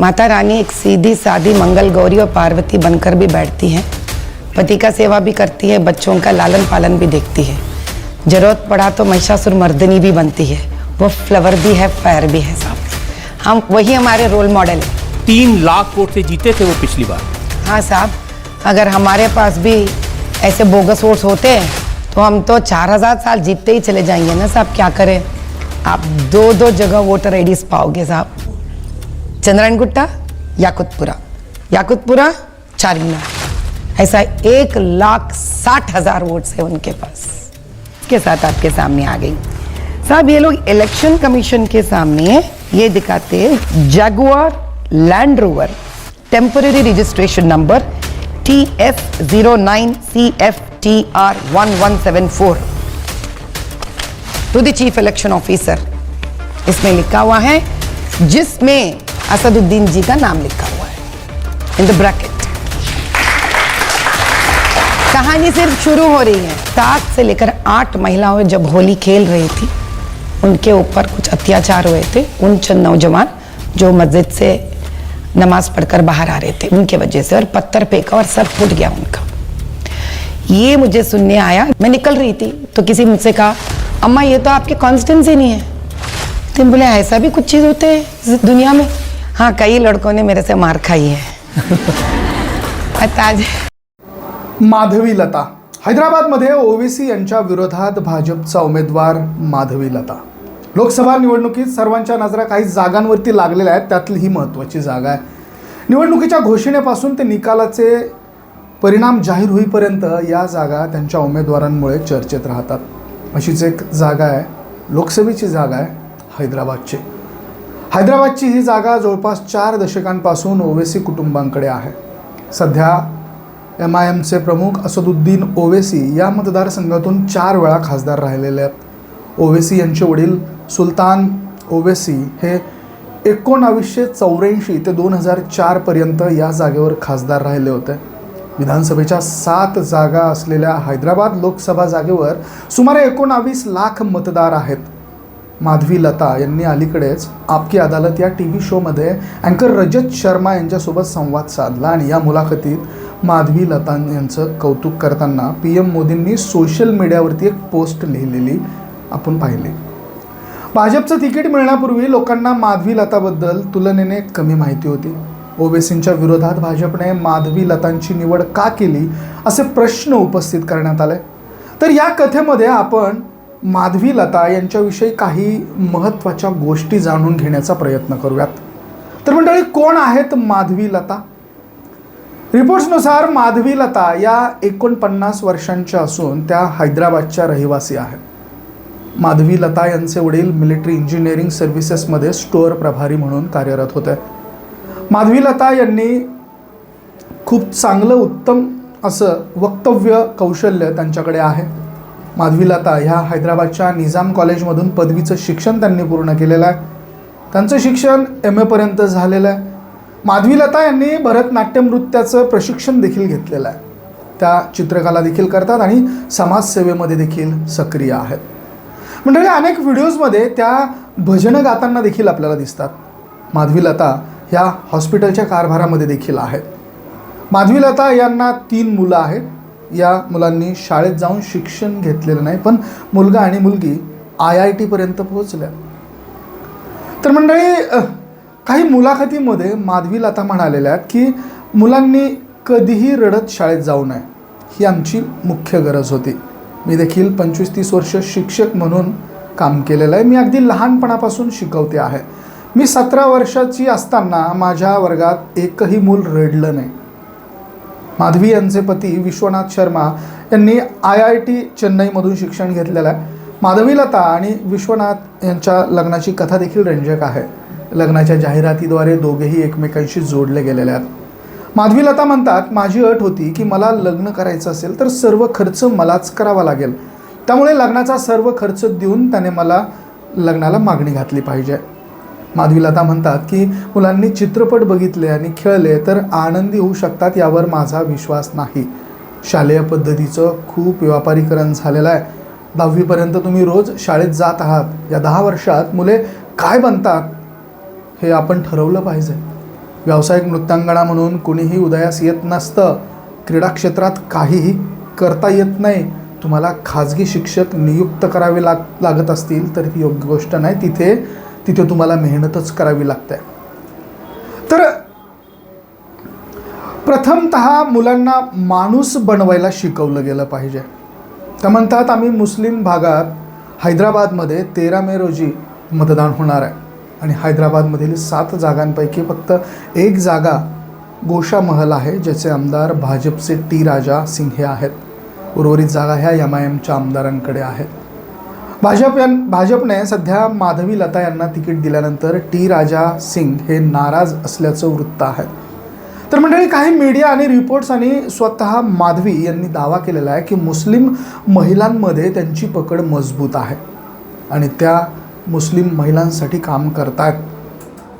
माता रानी एक सीधी सादी मंगल गौरी और पार्वती बनकर भी बैठती हैं। पति का सेवा भी करती है बच्चों का लालन पालन भी देखती है। ज़रूरत पड़ा तो महिषासुर मर्दनी भी बनती है। वो फ्लावर भी है फायर भी है साहब हम वही हमारे रोल मॉडल है। तीन लाख वोट से जीते थे वो पिछली बार। हाँ साहब अगर हमारे पास भी ऐसे बोगस वोट्स होते हैं तो हम तो चार हज़ार साल जीतते ही चले जाएँगे ना साहब क्या करें? आप दो दो जगह वोटर आईडीज पाओगे साहब। चंद्रायन गुट्टा याकुतपुरा। याकुतपुरा चारमीनार ऐसा एक लाख साठ हज़ार वोट्स है उनके पास। के साथ आपके सामने आ गई। साहब, ये लोग इलेक्शन कमीशन के सामने ये दिखाते Jaguar Land Rover temporary registration number T F zero nine C F T R one one seven four two the chief election officer इसमें लिखा हुआ है, जिसमें असदुद्दीन जी का नाम लिखा हुआ है। इन द ब्रैकेट कहानी सिर्फ़ शुरू हो रही है। सात से लेकर आठ महिलाओं जब होली खेल रही थी, उनके ऊपर कुछ अत्याचार हुए थे। उन चंद नौजवान जो मस्जिद से नमाज़ पढ़कर बाहर आ रहे थे, उनके वजह से और पत्थर फेंका और सर फूट गया उनका। ये मुझे सुनने आया। मैं निकल रही थी तो किसी मुझसे कहा, अम्मा, ये तो आपके कॉन्स्टेंसी नहीं है। तो बोले, ऐसा भी कुछ चीज़ होते हैं दुनिया में? हाँ कई लड़कों ने मेरे से मार खाई है। ताज माधवी लता। हैदराबादमध्ये ओवेसी यांच्या विरोधात भाजपचा उमेदवार माधवी लता। लोकसभा निवडणुकीत सर्वांच्या नजरा काही जागांवरती लागलेल्या आहेत त्यातली ही महत्त्वाची जागा आहे. निवडणुकीच्या घोषणेपासून ते निकालाचे परिणाम जाहीर होईपर्यंत या जागा त्यांच्या उमेदवारांमुळे चर्चेत राहतात. अशीच एक जागा आहे लोकसभेची जागा आहे हैदराबादची. हैदराबादची ही जागा जवळपास चार दशकांपासून ओवेसी कुटुंबांकडे आहे. सध्या एम आय एमचे प्रमुख असदुद्दीन ओवेसी या मतदारसंघातून चार वेळा खासदार राहिलेले आहेत. ओवेसी यांचे वडील सुलतान ओवेसी हे एकोणावीसशे चौऱ्याऐंशी ते दोन हजार चारपर्यंत या जागेवर खासदार राहिले होते. विधानसभेच्या सात जागा असलेल्या हैदराबाद लोकसभा जागेवर सुमारे एकोणावीस लाख मतदार आहेत. माधवी लता यांनी अलीकडेच आपकी अदालत या टी व्ही शोमध्ये अँकर रजत शर्मा यांच्यासोबत संवाद साधला आणि या मुलाखतीत माधवी लता यांचं कौतुक करताना पी एम मोदींनी सोशल मीडियावरती एक पोस्ट लिहिलेली आपण पाहिली. भाजपचं तिकीट मिळण्यापूर्वी लोकांना माधवी लताबद्दल तुलनेने कमी माहिती होती. ओवेसींच्या विरोधात भाजपने माधवी लतांची निवड का केली असे प्रश्न उपस्थित करण्यात आले. तर या कथेमध्ये आपण माधवी लता यांच्याविषयी काही महत्त्वाच्या गोष्टी जाणून घेण्याचा प्रयत्न करूयात. तर मंडळी कोण आहेत माधवी लता? रिपोर्ट्सनुसार माधवी लता या एकोणपन्नास वर्षांच्या असून त्या हैदराबादच्या रहिवासी आहेत. माधवी लता यांचे वडील मिलिटरी इंजिनिअरिंग सर्व्हिसेसमध्ये स्टोअर प्रभारी म्हणून कार्यरत होते. माधवी लता यांनी खूप चांगलं उत्तम असं वक्तव्य कौशल्य त्यांच्याकडे आहे. माधवीलता ह्या हैदराबादच्या निजाम कॉलेजमधून पदवीचं शिक्षण त्यांनी पूर्ण केलेलं आहे. त्यांचं शिक्षण एम एपर्यंत झालेलं आहे. माधवीलता यांनी भरतनाट्यम नृत्याचं प्रशिक्षण देखील घेतलेलं आहे. त्या चित्रकला देखील करतात आणि समाजसेवेमध्ये देखील सक्रिय आहेत. मंडळी अनेक व्हिडिओजमध्ये त्या भजनं गाताना देखील आपल्याला दिसतात. माधवीलता ह्या हॉस्पिटलच्या कारभारामध्ये देखील आहेत. माधवीलता यांना तीन मुलं आहेत. या मुलांनी शाळेत जाऊन शिक्षण घेतलेलं नाही पण मुलगा आणि मुलगी आय आय टीपर्यंत पोहोचल्या. तर मंडळी काही मुलाखतीमध्ये माधवी लता म्हणालेल्या आहेत की मुलांनी कधीही रडत शाळेत जाऊ नये ही आमची मुख्य गरज होती. मी देखील पंचवीस तीस वर्ष शिक्षक म्हणून काम केलेलं आहे. मी अगदी लहानपणापासून शिकवते आहे. मी सतरा वर्षाची असताना माझ्या वर्गात एकही मूल रडलं नाही. माधवी यांचे पती विश्वनाथ शर्मा यांनी आय आय टी चेन्नईमधून शिक्षण घेतलेलं आहे. माधवी लता आणि विश्वनाथ यांच्या लग्नाची कथा देखील रंजक आहे. लग्नाच्या जाहिरातीद्वारे दोघेही एकमेकांशी जोडले गेलेले आहेत. माधवी लता म्हणतात माझी अट होती की मला लग्न करायचं असेल तर सर्व खर्च मलाच करावा लागेल. त्यामुळे लग्नाचा सर्व खर्च देऊन त्याने मला लग्नाला मागणी घातली पाहिजे. माधवी लता म्हणतात की मुलांनी चित्रपट बघितले आणि खेळले तर आनंदी होऊ शकतात यावर माझा विश्वास नाही. शालेय पद्धतीचं खूप व्यापारीकरण झालेलं आहे. दहावीपर्यंत तुम्ही रोज शाळेत जात आहात. या दहा वर्षात मुले काय बनतात हे आपण ठरवलं पाहिजे. व्यावसायिक नृत्यांगणा म्हणून कुणीही उदयास येत नसतं. क्रीडा क्षेत्रात काहीही करता येत नाही. तुम्हाला खाजगी शिक्षक नियुक्त करावे लाग लागत असतील तर ती योग्य गोष्ट नाही. तिथे तिथे तुम्हाला मेहनतच करावी लागते. तर प्रथमत मुलांना माणूस बनवायला शिकवलं गेलं पाहिजे. त्या म्हणतात आम्ही मुस्लिम भागात हैदराबादमध्ये तेरा मे रोजी मतदान होणार आहे. आणि हैदराबादमधील सात जागांपैकी फक्त एक जागा गोशा महल आहे ज्याचे आमदार भाजपचे टी राजा सिंग हे आहेत. उर्वरित जागा ह्या एम आय एमच्या आमदारांकडे आहेत. भाजप यां भाजपने सध्या माधवी लता यांना तिकीट दिल्यानंतर टी राजा सिंग हे नाराज असल्याचं वृत्त आहे. तर मंडळी काही मीडिया आणि रिपोर्ट्स आणि स्वतः माधवी यांनी दावा केलेला आहे की मुस्लिम महिलांमध्ये त्यांची पकड मजबूत आहे आणि त्या मुस्लिम महिलांसाठी काम करतायत.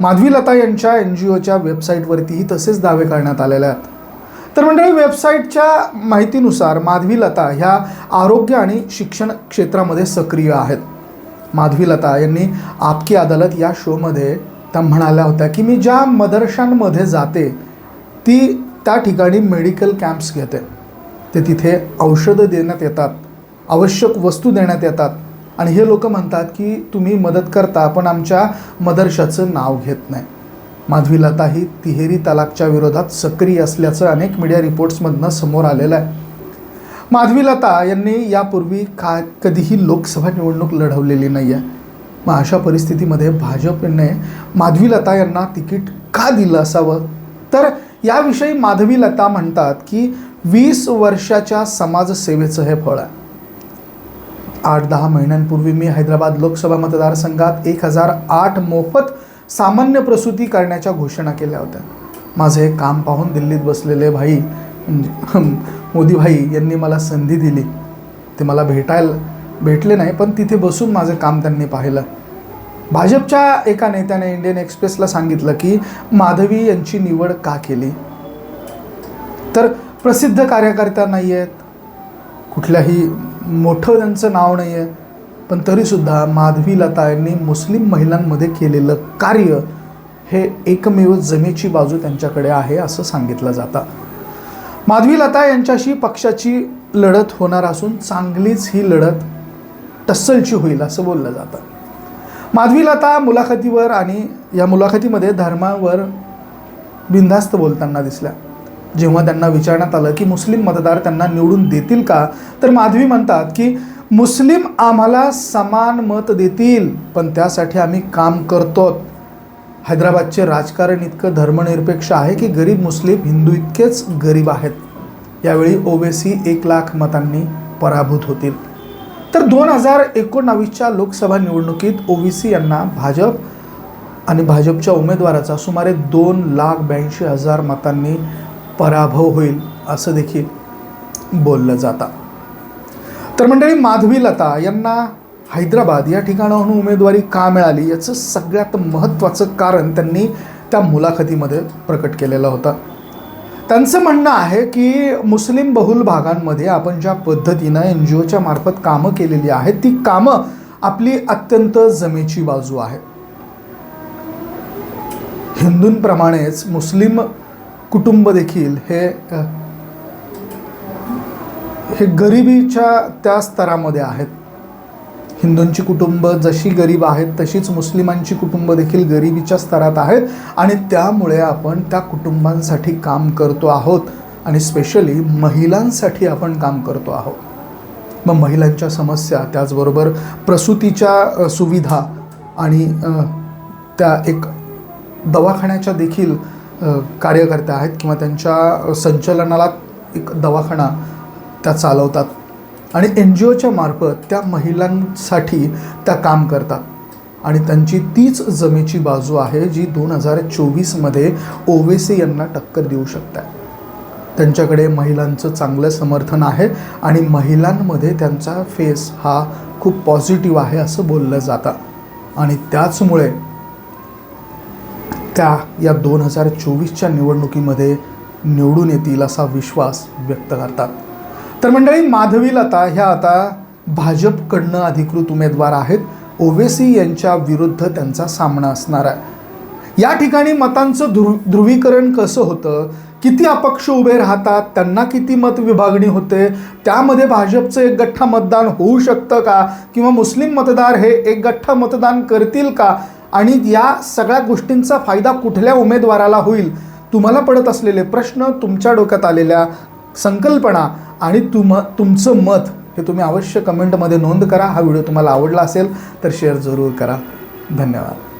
माधवी लता यांच्या एन जी ओच्या वेबसाईटवरतीही तसेच दावे करण्यात आलेले आहेत. तर मंडळी वेबसाईटच्या माहितीनुसार माधवी लता ह्या आरोग्य आणि शिक्षण क्षेत्रामध्ये सक्रिय आहेत. माधवी लता यांनी आपकी अदालत या शोमध्ये त्या म्हणाल्या होत्या की मी ज्या मदरशांमध्ये जाते ती त्या ठिकाणी मेडिकल कॅम्प्स घेते. ते तिथे औषधं देण्यात येतात आवश्यक वस्तू देण्यात येतात. आणि हे लोक म्हणतात की तुम्ही मदत करता पण आमच्या मदरशाचं नाव घेत नाही. माधवी लता ही तिहेरी तलाकच्या विरोधात सक्रिय असल्याचं अनेक मीडिया रिपोर्ट्समधनं समोर आलेलं आहे. माधवी लता यांनी यापूर्वी का कधीही लोकसभा निवडणूक लढवलेली नाही आहे मग अशा परिस्थितीमध्ये भाजपने माधवी लता यांना तिकीट का दिलं असावं? तर याविषयी माधवी लता म्हणतात की वीस वर्षाच्या समाजसेवेचं हे फळ आहे. आठ दहा महिन्यांपूर्वी मी हैदराबाद लोकसभा मतदारसंघात एक हजार आठ मोफत सामान्य प्रसूती करण्याच्या घोषणा केल्या होत्या. माझं हे काम पाहून दिल्लीत बसलेले भाई म्हणजे मोदी भाई यांनी मला संधी दिली. ते मला भेटायला भेटले नाही पण तिथे बसून माझं काम त्यांनी पाहिलं. भाजपच्या एका नेत्याने इंडियन एक्सप्रेसला सांगितलं की माधवी यांची निवड का केली? तर प्रसिद्ध कार्यकर्त्या नाही आहेत कुठल्याही मोठं त्यांचं नाव नाही आहे पण तरीसुद्धा माधवी लता यांनी मुस्लिम महिलांमध्ये केलेलं कार्य हे एकमेव जमेची बाजू त्यांच्याकडे आहे असं सांगितलं जातं. माधवी लता यांच्याशी पक्षाची लढत होणार असून चांगलीच ही लढत टस्सलची होईल असं बोललं जातं. माधवी लता मुलाखतीवर आणि या मुलाखतीमध्ये धर्मावर बिनधास्त बोलताना दिसल्या. जेव्हा त्यांना विचारण्यात आलं की मुस्लिम मतदार त्यांना निवडून देतील का तर माधवी म्हणतात की मुस्लिम आम्हाला समान मत देतील पण त्यासाठी आम्ही काम करतो हैदराबादचे राजकारण इतकं धर्मनिरपेक्ष आहे की गरीब मुस्लिम हिंदू इतकेच गरीब आहेत. यावेळी ओवेसी एक लाख मतांनी पराभूत होतील. तर दोन हजार एकोणावीसच्या लोकसभा निवडणुकीत ओवीसी यांना भाजप आणि भाजपच्या उमेदवाराचा सुमारे दोन लाख ब्याऐंशी हजार मतांनी पराभव होईल असं देखील बोललं जातं. तर मंडळी माधवी लता यांना हैदराबाद या ठिकाणाहून उमेदवारी का मिळाली याचं सगळ्यात महत्त्वाचं कारण त्यांनी त्या मुलाखतीमध्ये प्रकट केलेलं होतं. त्यांचं म्हणणं आहे की मुस्लिम बहुल भागांमध्ये आपण ज्या पद्धतीनं एन जी ओच्या मार्फत कामं केलेली आहेत ती कामं आपली अत्यंत जमेची बाजू आहे. हिंदूंप्रमाणेच मुस्लिम कुटुंब देखील हे हे गरिबीच्या त्या स्तरामध्ये आहेत. हिंदूंची कुटुंब जशी गरीब आहेत तशीच मुस्लिमांची कुटुंब देखील गरिबीच्या स्तरात आहेत आणि त्यामुळे आपण त्या कुटुंबांसाठी काम करतो आहोत आणि स्पेशली महिलांसाठी आपण काम करतो आहोत. मग महिलांच्या समस्या त्याचबरोबर प्रसूतीच्या सुविधा आणि त्या एक दवाखान्याच्या देखील कार्यकर्त्या आहेत किंवा त्यांच्या संचलनाला एक दवाखाना त्या चालवतात. आणि एन जी ओच्या मार्फत त्या महिलांसाठी त्या काम करतात. आणि त्यांची तीच जमेची बाजू आहे जी दोन हजार चोवीसमध्ये ओवेसी यांना टक्कर देऊ शकते त्यांच्याकडे महिलांचं चांगलं समर्थन आहे आणि महिलांमध्ये त्यांचा फेस हा खूप पॉझिटिव्ह आहे असं बोललं जातं. आणि त्याचमुळे त्या या दोन हजार चोवीसच्या निवडणुकीमध्ये निवडून येतील असा विश्वास व्यक्त करतात. तर मंडळी माधवी लता ह्या आता भाजपकडनं अधिकृत उमेदवार आहेत. ओवेसी यांच्या विरुद्ध त्यांचा सामना असणार आहे. या ठिकाणी मतांचं ध्रुव ध्रुवीकरण कसं होतं? किती अपक्ष उभे राहतात? त्यांना किती मत विभागणी होते? त्यामध्ये भाजपचं एक गठ्ठा मतदान होऊ शकतं का? किंवा मुस्लिम मतदार हे एक गठ्ठा मतदान करतील का? आणि या सगळ्या गोष्टींचा फायदा कुठल्या उमेदवाराला होईल? तुम्हाला पडत असलेले प्रश्न तुमच्या डोक्यात आलेल्या संकल्पना आणि तुम तुमचं मत हे तुम्ही अवश्य कमेंटमध्ये नोंद करा. हा व्हिडिओ तुम्हाला आवडला असेल तर शेअर जरूर करा. धन्यवाद.